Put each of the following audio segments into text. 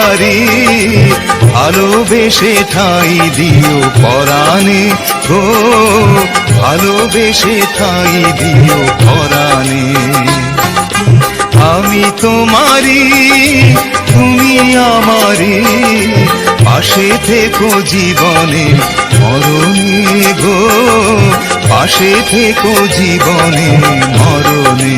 ভিখারি ভালোবেসে ঠাই দিও পরাণে গো, ভালোবেসে ঠাই দিও পরাণে। আমি তোমারি তুমি আমারি পাশে থেকো জীবনে মরণে গো, পাশে থেকো জীবনে মরণে।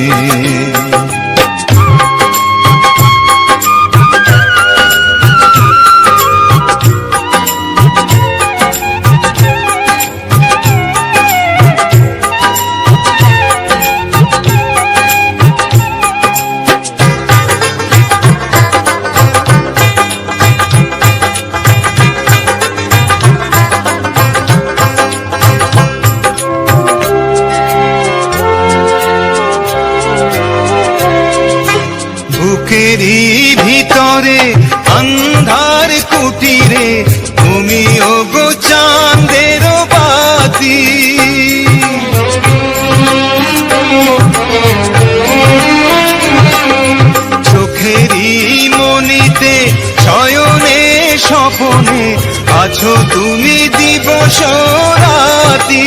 ভিতরে, অন্ধার কুটিরে তুমি ও গো চাঁদের বাতি। মনিতে শয়নে, স্বপনে, আছো তুমি দিবস রাতি।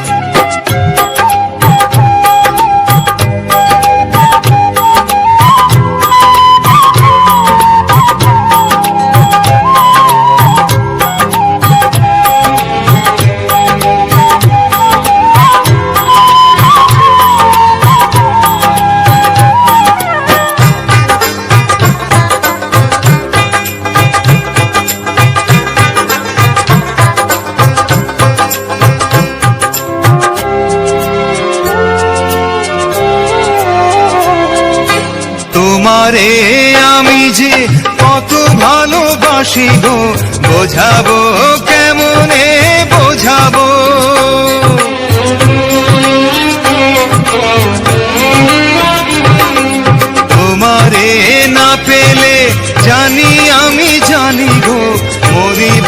তোমারে আমি যে কত ভালোবাসি গো, বোঝাবো কেমনে, বোঝাবো? তোমারে না পেলে জানি আমি জানি গো, মরিব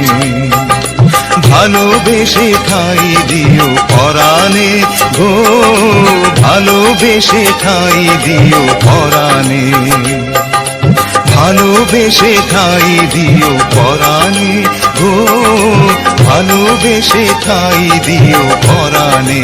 ভালোবেসে ঠাই দিও পরাণে গো, ভালোবেসে ঠাই দিও পরাণে। ভালোবেসে ঠাই দিও পরাণে গো, ভালোবেসে ঠাই দিও পরাণে।